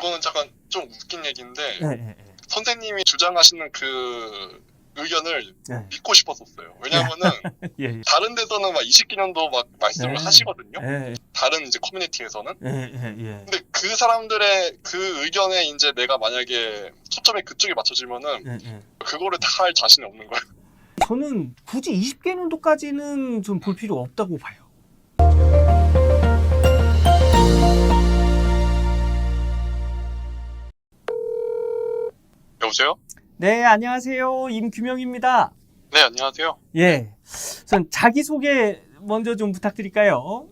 이거는 잠깐 좀 웃긴 얘기인데 예, 예, 예. 선생님이 주장하시는 그 의견을 네. 믿고 싶었었어요. 왜냐면은 예, 예. 다른 데서는 막 20기년도 막 말씀을 네. 하시거든요. 예, 다른 이제 커뮤니티에서는. 예, 예, 예. 근데 그 사람들의 그 의견에 이제 내가 만약에 초점이 그쪽에 맞춰지면은 예, 예. 그거를 다 할 자신이 없는 거예요. 저는 굳이 20개 년도까지는 좀 볼 필요 없다고 봐요. 여보세요? 네, 안녕하세요. 임규명입니다. 네, 안녕하세요. 예. 우선 자기소개 먼저 좀 부탁드릴까요?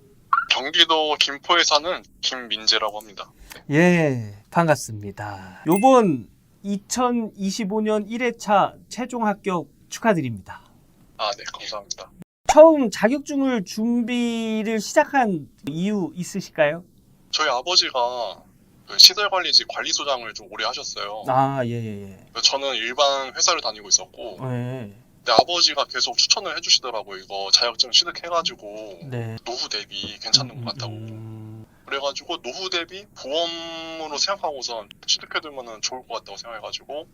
경기도 김포에 사는 김민재라고 합니다. 예, 반갑습니다. 요번 2025년 1회차 최종 합격 축하드립니다. 아, 네, 감사합니다. 처음 자격증을 준비를 시작한 이유 있으실까요? 저희 아버지가 그 시설관리직 관리소장을 좀 오래 하셨어요. 아, 예, 예, 예. 저는 일반 회사를 다니고 있었고, 예. 근데 아버지가 계속 추천을 해주시더라고요. 이거 자격증 취득해가지고 네. 노후 대비 괜찮은 것 같다고. 음, 그래가지고 노후 대비 보험으로 생각하고선 취득해두면 좋을 것 같다고 생각해가지고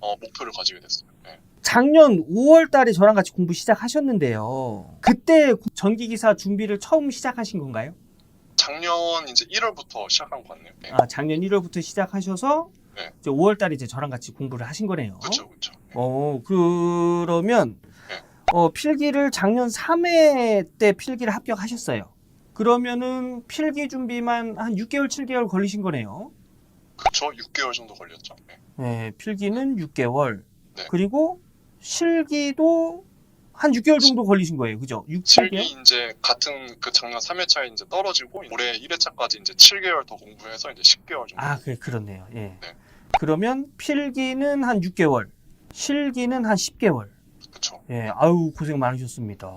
어, 목표를 가지게 됐어요. 네. 작년 5월 달에 저랑 같이 공부 시작하셨는데요. 그때 전기기사 준비를 처음 시작하신 건가요? 작년 이제 1월부터 시작한 것 같네요. 네. 아, 작년 1월부터 시작하셔서 네. 이제 5월 달에 이제 저랑 같이 공부를 하신 거네요. 그렇죠, 그렇죠. 어, 그러면 네. 어, 필기를 작년 3회 때 필기를 합격하셨어요. 그러면은 필기 준비만 한 6개월, 7개월 걸리신 거네요. 그렇죠. 6개월 정도 걸렸죠. 네. 네, 필기는 6개월. 네. 그리고 실기도 한 6개월 정도 걸리신 거예요. 그죠? 6, 7개월? 실기 이제 같은 그 작년 3회차에 이제 떨어지고 올해 1회차까지 이제 7개월 더 공부해서 이제 10개월 정도. 아, 그래, 그렇네요. 예. 네. 그러면 필기는 한 6개월, 실기는 한 10개월. 그렇죠. 예, 아유, 고생 많으셨습니다.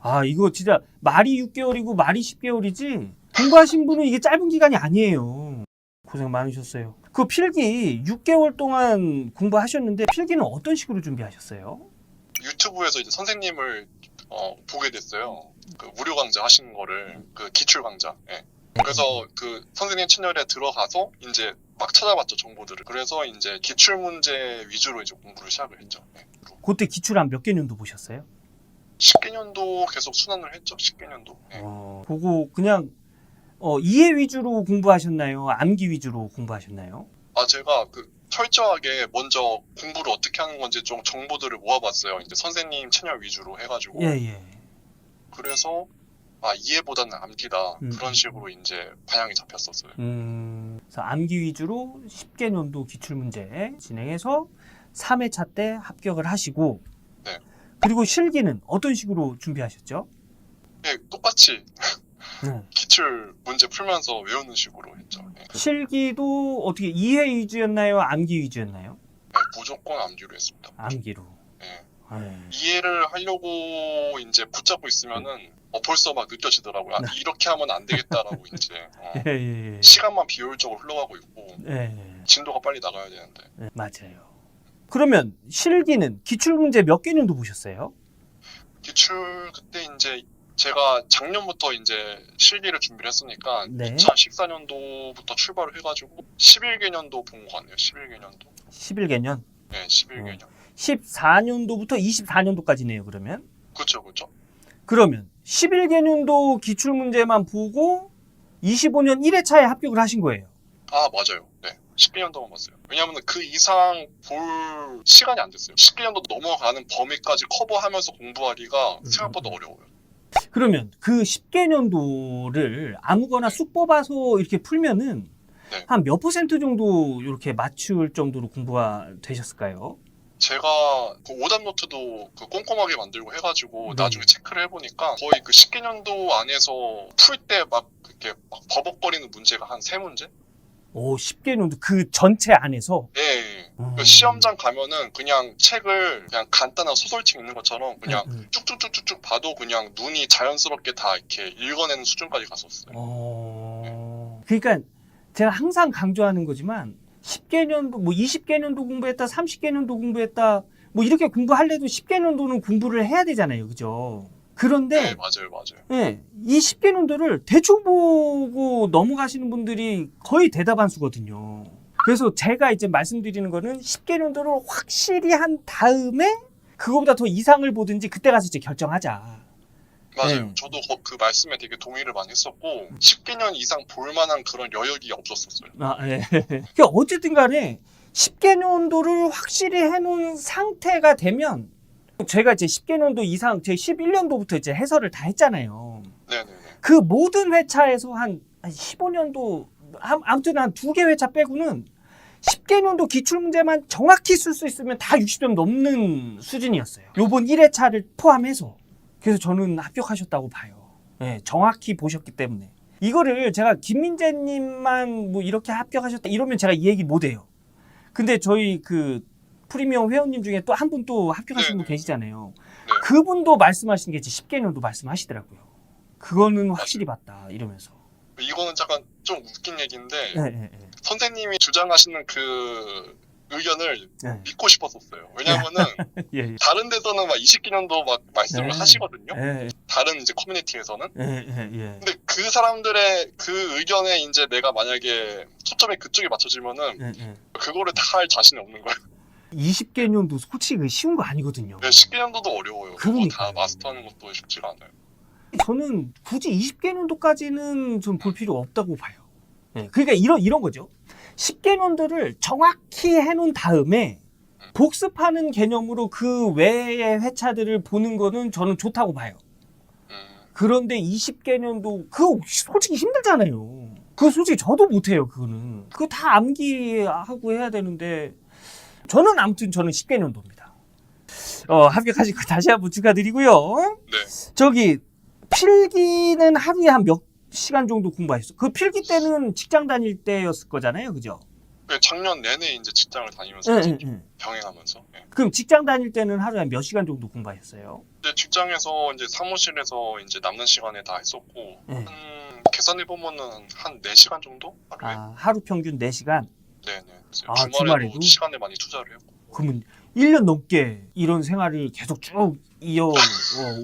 아, 이거 진짜 말이 6개월이고 말이 10개월이지 공부하신 분은 이게 짧은 기간이 아니에요. 고생 많으셨어요. 그 필기 6개월 동안 공부하셨는데 필기는 어떤 식으로 준비하셨어요? 유튜브에서 이제 선생님을 어, 보게 됐어요. 그 무료 강좌 하시는 거를 그 기출 강좌. 예. 그래서 그 선생님 채널에 들어가서 이제 막 찾아봤죠 정보들을. 그래서 이제 기출 문제 위주로 이제 공부를 시작을 했죠. 예. 그때 기출 한 몇 개년도 보셨어요? 10개년도 계속 순환을 했죠. 10개년도. 예. 어, 보고 그냥 어, 이해 위주로 공부하셨나요? 암기 위주로 공부하셨나요? 아 제가 그 철저하게 먼저 공부를 어떻게 하는 건지 좀 정보들을 모아봤어요. 이제 선생님 채널 위주로 해가지고. 예, 예. 그래서 아 이해보다는 암기다 음. 그런 식으로 이제 방향이 잡혔었어요. 음, 그래서 암기 위주로 10개 년도 기출 문제 진행해서 3회차 때 합격을 하시고 네. 그리고 실기는 어떤 식으로 준비하셨죠? 예, 똑같이 네. 기출 문제 풀면서 외우는 식으로 했죠. 예. 실기도 어떻게 이해 위주였나요? 암기 위주였나요? 예, 무조건 암기로 했습니다. 암기로. 예. 네. 이해를 하려고 이제 붙잡고 있으면은 어, 벌써 막 느껴지더라고요. 아, 이렇게 하면 안 되겠다라고 이제 어, 예, 예, 예. 시간만 비효율적으로 흘러가고 있고 예, 진도가 빨리 나가야 되는데 예, 맞아요. 그러면 실기는 기출 문제 몇 개년도 보셨어요? 기출 그때 이제 제가 작년부터 이제 실기를 준비를 했으니까 네. 2014년도부터 출발을 해가지고 11개년도 본것 같네요. 11개년도. 11개년. 네, 11개년. 14년도부터 24년도까지네요, 그러면. 그렇죠, 그렇죠. 그러면 11개년도 기출 문제만 보고 25년 1회차에 합격을 하신 거예요. 아 맞아요. 네, 10개년도만 봤어요. 왜냐하면 그 이상 볼 시간이 안 됐어요. 10개년도 넘어가는 범위까지 커버하면서 공부하기가 음, 생각보다 음. 어려워요. 그러면 그 10개년도를 아무거나 쑥 뽑아서 이렇게 풀면은 네. 한 몇 퍼센트 정도 이렇게 맞출 정도로 공부가 되셨을까요? 제가 그 오답 노트도 그 꼼꼼하게 만들고 해가지고 네. 나중에 체크를 해보니까 거의 그 10개년도 안에서 풀 때 막 이렇게 막 버벅거리는 문제가 한 세 문제? 오, 10개년도 그 전체 안에서 예, 예. 음. 그 시험장 가면은 그냥 책을 그냥 간단한 소설책 읽는 것처럼 그냥 음, 음. 쭉쭉쭉쭉쭉 봐도 그냥 눈이 자연스럽게 다 이렇게 읽어내는 수준까지 갔었어요. 어... 그러니까 제가 항상 강조하는 거지만 10개년도, 뭐 20개년도 공부했다, 30개년도 공부했다, 뭐 이렇게 공부할래도 10개년도는 공부를 해야 되잖아요. 그죠? 그런데 네, 맞아요, 맞아요. 예, 이 10개 논도를 대충 보고 넘어가시는 분들이 거의 대다반 수거든요. 그래서 제가 이제 말씀드리는 거는 10개 논도를 확실히 한 다음에 그거보다 더 이상을 보든지 그때 가서 이제 결정하자. 맞아요. 네. 저도 거- 그 말씀에 되게 동의를 많이 했었고 10개년 이상 볼 만한 그런 여력이 없었었어요. 아, 예. 그러니까 어쨌든 간에 10개 년도를 확실히 해놓은 상태가 되면 제가 이제 10개 년도 이상 제 11년도부터 이제 해설을 다 했잖아요. 네네네. 그 모든 회차에서 한, 한 15년도 아무튼 한 두 개 회차 빼고는 10개 년도 기출 문제만 정확히 쓸 수 있으면 다 60점 넘는 수준이었어요. 요번 1회차를 포함해서. 그래서 저는 합격하셨다고 봐요. 예, 정확히 보셨기 때문에. 이거를 제가 김민재님만 뭐 이렇게 합격하셨다 이러면 제가 이 얘기 못 해요. 근데 저희 그 프리미엄 회원님 중에 또 한 분 또 합격하신 분 네네. 계시잖아요. 네. 그분도 말씀하신 게 이제 10개년도 말씀하시더라고요. 그거는 확실히 봤다 이러면서. 이거는 잠깐 좀 웃긴 얘기인데 예, 예, 예. 선생님이 주장하시는 그 의견을 예. 믿고 싶었었어요. 왜냐면은 예, 예. 다른 데서는 막 20기년도 막 말씀을 네. 하시거든요. 예, 다른 이제 커뮤니티에서는. 예, 예, 예. 근데 그 사람들의 그 의견에 이제 내가 만약에 초점이 그쪽에 맞춰지면은 예, 예. 그거를 다 할 자신이 없는 거예요. 20개년도 솔직히 그 쉬운 거 아니거든요. 네, 10개년도도 어려워요. 그거 그러니까요. 다 마스터하는 것도 쉽지가 않아요. 저는 굳이 20개년도까지는 좀 볼 필요 없다고 봐요. 예, 그러니까 이런 이런 거죠. 10개년도를 정확히 해놓은 다음에 복습하는 개념으로 그 외의 회차들을 보는 거는 저는 좋다고 봐요. 음, 그런데 20개년도 그거 솔직히 힘들잖아요. 그거 솔직히 저도 못해요. 그거는 그거 다 암기하고 해야 되는데 저는 아무튼 저는 10개년 도입니다. 어 합격하신 거 다시 한번 축하드리고요. 네. 저기 필기는 하루에 한 몇 시간 정도 공부하셨어? 그 필기 때는 직장 다닐 때였을 거잖아요, 그죠? 그 작년 내내 이제 직장을 다니면서 예, 이제 예, 예. 병행하면서. 예. 그럼 직장 다닐 때는 하루에 한 몇 시간 정도 공부하셨어요? 근데 직장에서 이제 사무실에서 이제 남는 시간에 다 했었고 예. 한 계산해 보면은 한 4시간 정도 하루에. 아, 하루 평균 4시간? 네네. 아, 주말에도, 주말에도? 시간을 많이 투자를 했고. 그러면 1년 넘게 이런 생활을 계속 쭉 이어 어,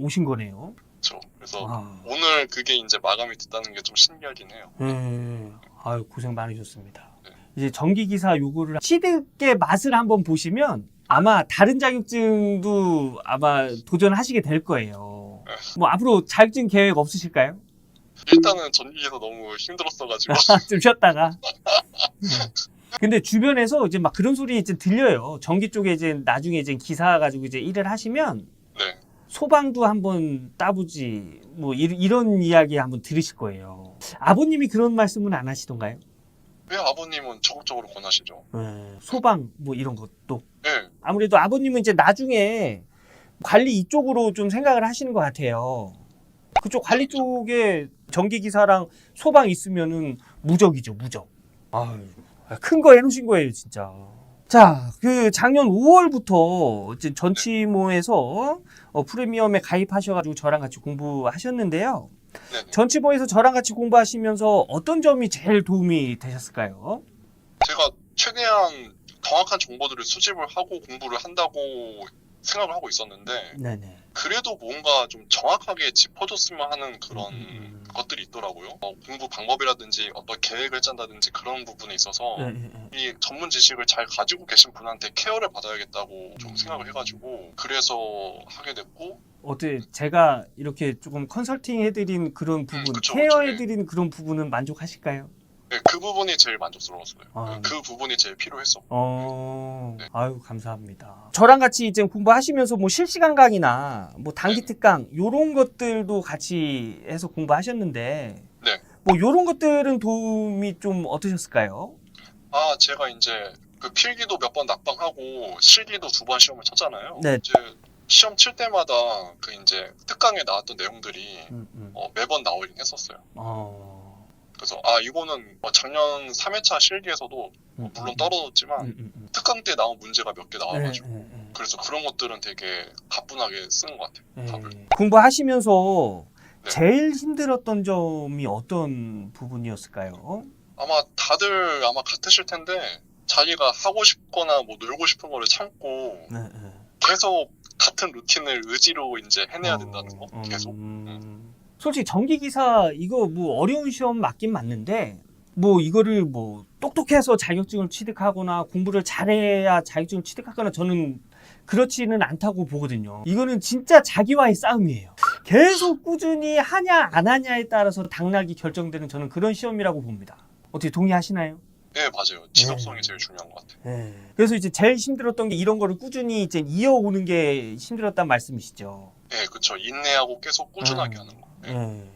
오신 거네요. 그렇죠. 그래서 아, 오늘 그게 이제 마감이 됐다는 게 좀 신기하긴 해요. 예. 아유, 고생 많으셨습니다. 네. 이제 전기기사 요거를 취득의 맛을 한번 보시면 아마 다른 자격증도 아마 도전하시게 될 거예요. 뭐 앞으로 자격증 계획 없으실까요? 일단은 전기에서 너무 힘들었어가지고 좀 쉬었다가. 근데 주변에서 이제 막 그런 소리 이제 들려요. 전기 쪽에 이제 나중에 이제 기사 가지고 이제 일을 하시면 네. 소방도 한번 따보지 뭐 이, 이런 이야기 한번 들으실 거예요. 아버님이 그런 말씀은 안 하시던가요? 왜 아버님은 적극적으로 권하시죠? 네, 소방 뭐 이런 것도 네. 아무래도 아버님은 이제 나중에 관리 이쪽으로 좀 생각을 하시는 것 같아요. 그쪽 관리 쪽에 전기 기사랑 소방 있으면은 무적이죠, 무적. 큰 거 해놓으신 거예요, 진짜. 자, 그 작년 5월부터 이제 전치모에서 어, 프리미엄에 가입하셔가지고 저랑 같이 공부하셨는데요. 네네. 전치모에서 저랑 같이 공부하시면서 어떤 점이 제일 도움이 되셨을까요? 제가 최대한 정확한 정보들을 수집을 하고 공부를 한다고 생각을 하고 있었는데 네네. 그래도 뭔가 좀 정확하게 짚어줬으면 하는 그런 음, 음, 음. 것들이 있더라고요. 어, 공부 방법이라든지 어떤 계획을 짠다든지 그런 부분에 있어서 네, 네, 네. 이 전문 지식을 잘 가지고 계신 분한테 케어를 받아야겠다고 좀 음. 생각을 해가지고 그래서 하게 됐고 어때 제가 이렇게 조금 컨설팅 해드린 그런 부분, 음, 그쵸, 케어 그쵸. 해드린 그런 부분은 만족하실까요? 네, 그 부분이 제일 만족스러웠어요. 아, 그 부분이 제일 필요했어. 어, 네. 아유 감사합니다. 저랑 같이 이제 공부하시면서 뭐 실시간 강의나 뭐 단기 네. 특강 요런 것들도 같이 해서 공부하셨는데, 네. 뭐 요런 것들은 도움이 좀 어떠셨을까요? 아 제가 이제 그 필기도 몇 번 낙방하고 실기도 두 번 시험을 쳤잖아요. 네. 이제 시험 칠 때마다 그 이제 특강에 나왔던 내용들이 음, 음. 어, 매번 나오긴 했었어요. 어, 그래서 아 이거는 뭐 작년 3회차 실기에서도 음, 물론 음, 떨어졌지만 음, 음, 음. 특강 때 나온 문제가 몇 개 나와가지고 네, 네, 네. 그래서 그런 것들은 되게 가뿐하게 쓰는 것 같아요. 네. 공부하시면서 네. 제일 힘들었던 점이 어떤 부분이었을까요? 아마 다들 아마 같으실 텐데 자기가 하고 싶거나 뭐 놀고 싶은 거를 참고 네, 네. 계속 같은 루틴을 의지로 이제 해내야 된다는 거 어, 계속 음. 솔직히 전기 기사 이거 뭐 어려운 시험 맞긴 맞는데 뭐 이거를 뭐 똑똑해서 자격증을 취득하거나 공부를 잘해야 자격증을 취득하거나 저는 그렇지는 않다고 보거든요. 이거는 진짜 자기와의 싸움이에요. 계속 꾸준히 하냐 안 하냐에 따라서 당락이 결정되는 저는 그런 시험이라고 봅니다. 어떻게 동의하시나요? 네 맞아요 지속성이 네. 제일 중요한 것 같아요 그래서 이제 제일 힘들었던 게 이런 거를 꾸준히 이제 이어오는 게 힘들었단 말씀이시죠. 네 그쵸 인내하고 계속 꾸준하게 음. 하는 거 네. 예.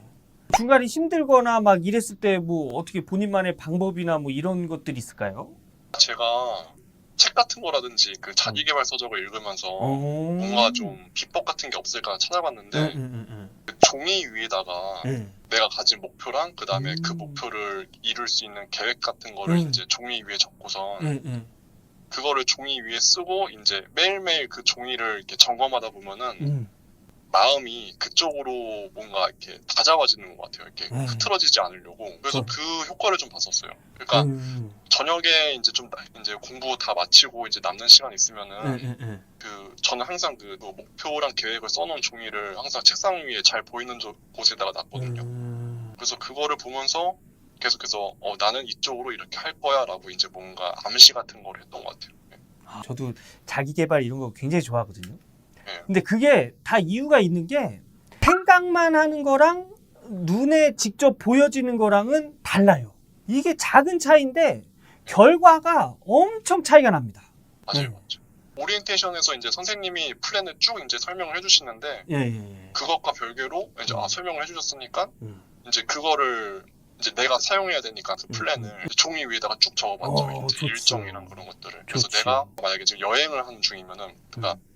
중간에 힘들거나 막 이랬을 때 뭐 어떻게 본인만의 방법이나 뭐 이런 것들이 있을까요? 제가 책 같은 거라든지 그 자기개발 서적을 읽으면서 어. 뭔가 좀 비법 같은 게 없을까 찾아봤는데 응, 응, 응, 그 종이 위에다가 응. 내가 가진 목표랑 그 다음에 그 음. 목표를 이룰 수 있는 계획 같은 거를 음. 이제 종이 위에 적고서 응, 응, 그거를 종이 위에 쓰고 이제 매일매일 그 종이를 이렇게 점검하다 보면은 응. 마음이 그쪽으로 뭔가 이렇게 다잡아지는 것 같아요. 이렇게 음. 흐트러지지 않으려고. 그래서 그- 그 효과를 좀 봤었어요. 그러니까 응, 저녁에 이제 좀 나- 이제 공부 다 마치고 이제 남는 시간 있으면은 응, 응, 응. 그 저는 항상 그 목표랑 계획을 써놓은 종이를 항상 책상 위에 잘 보이는 저- 곳에다가 놨거든요. 음. 그래서 그거를 보면서 계속해서 어, 나는 이쪽으로 이렇게 할 거야라고 이제 뭔가 암시 같은 걸 했던 것 같아요. 아, 저도 자기 개발 이런 거 굉장히 좋아하거든요. 네. 근데 그게 다 이유가 있는 게 생각만 하는 거랑 눈에 직접 보여지는 거랑은 달라요. 이게 작은 차이인데 결과가 엄청 차이가 납니다. 맞아요, 네. 맞죠. 오리엔테이션에서 이제 선생님이 플랜을 쭉 이제 설명을 해주시는데 예, 예, 예. 그것과 별개로 이제 음. 아 설명을 해주셨으니까 음. 이제 그거를 이제 내가 사용해야 되니까 그 음, 플랜을 종이 위에다가 쭉 적어봤죠. 어, 이제 좋죠. 일정이랑 그런 것들을. 그래서 좋죠. 내가 만약에 지금 여행을 하는 중이면은 그러니까 음.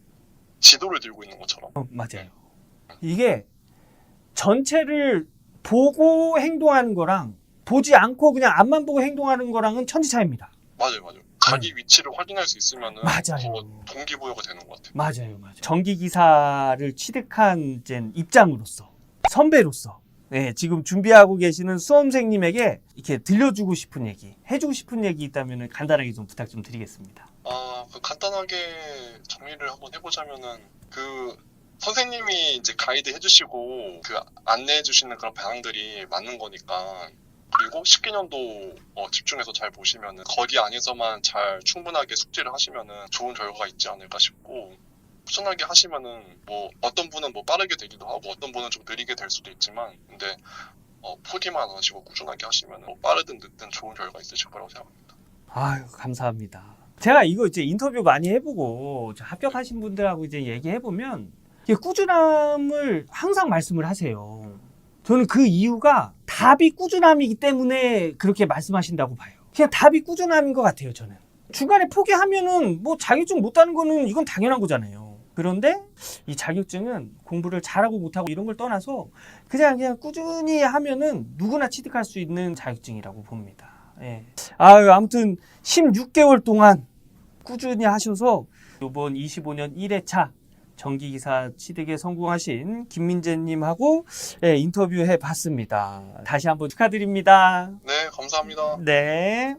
지도를 들고 있는 것처럼 어, 맞아요. 이게 전체를 보고 행동하는 거랑 보지 않고 그냥 앞만 보고 행동하는 거랑은 천지 차이입니다. 맞아요, 맞아요. 자기 위치를 확인할 수 있으면은 음. 맞아요. 더 동기부여가 되는 것 같아요. 맞아요, 맞아요. 전기 기사를 취득한 이제 입장으로서 선배로서 네, 지금 준비하고 계시는 수험생님에게 이렇게 들려주고 싶은 얘기, 해주고 싶은 얘기 있다면 간단하게 좀 부탁 좀 드리겠습니다. 아, 그 간단하게 정리를 한번 해보자면은 그 선생님이 이제 가이드 해주시고 그 안내해 주시는 그런 방향들이 맞는 거니까 그리고 10기년도 어, 집중해서 잘 보시면은 거기 안에서만 잘 충분하게 숙지를 하시면은 좋은 결과가 있지 않을까 싶고 꾸준하게 하시면은 뭐 어떤 분은 뭐 빠르게 되기도 하고 어떤 분은 좀 느리게 될 수도 있지만 근데 어, 포기만 안 하시고 꾸준하게 하시면 뭐 빠르든 늦든 좋은 결과 있으실 거라고 생각합니다. 아유, 감사합니다. 제가 이거 이제 인터뷰 많이 해보고 저 합격하신 분들하고 이제 얘기해보면 꾸준함을 항상 말씀을 하세요. 저는 그 이유가 답이 꾸준함이기 때문에 그렇게 말씀하신다고 봐요. 그냥 답이 꾸준함인 것 같아요, 저는. 중간에 포기하면은 뭐 자격증 못 따는 거는 이건 당연한 거잖아요. 그런데 이 자격증은 공부를 잘하고 못하고 이런 걸 떠나서 그냥 그냥 꾸준히 하면은 누구나 취득할 수 있는 자격증이라고 봅니다. 예. 아유, 아무튼 16개월 동안 꾸준히 하셔서 이번 25년 1회차 전기기사 취득에 성공하신 김민재님하고 예, 인터뷰해 봤습니다. 다시 한번 축하드립니다. 네, 감사합니다. 네.